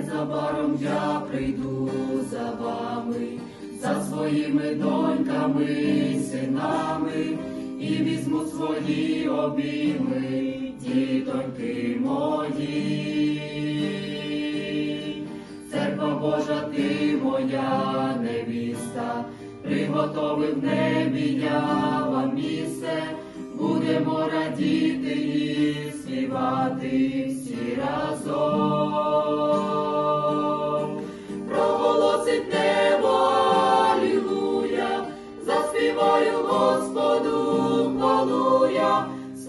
Незабаром я прийду за вами, за своїми доньками, синами, і візьму свої обійми, дітоньки мої. Церква Божа, ти моя невіста, приготовив в небі я вам місце, будемо радіти і співати всі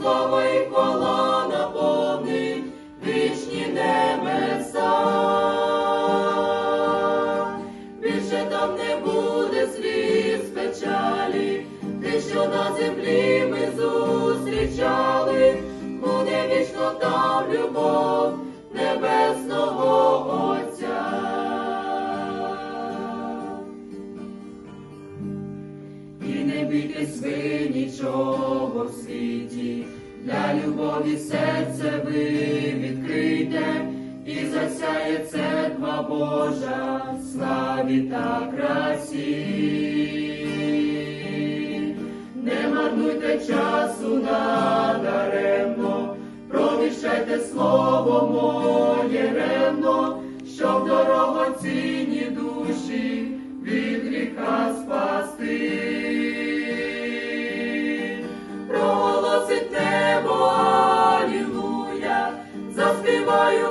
слава і хвала наповнить вічні небеса. Більше там не буде сліз печалі, те, що на землі ми зустрічали, буде вічно там любов небесного бійтесь ви нічого в світі, для любові серце ви відкрийте, і засяє церква Божа, славі та красі. Не марнуйте часу надаремно, провіщайте слово моє ревно, щоб дорогоцінні душі від гріха спасти.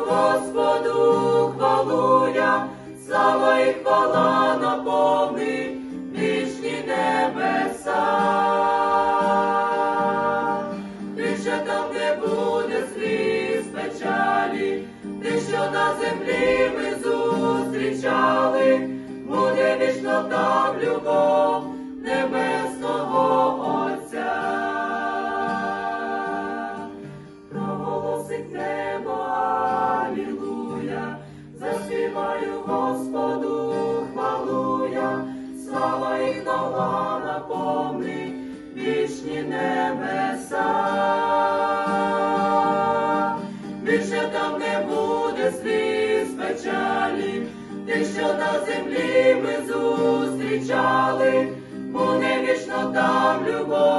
Господу, хвалу я, слава і хвала наповнить вічні небеса. Більше там не буде сліз печалі, те, що на землі ми зустрічали, буде вічно там любов заспіваю Господу, хвалу я, слава і хвала наповнить вічні небеса. Більше там не буде сліз печалі, те, що на землі ми зустрічали, буде вічно там любов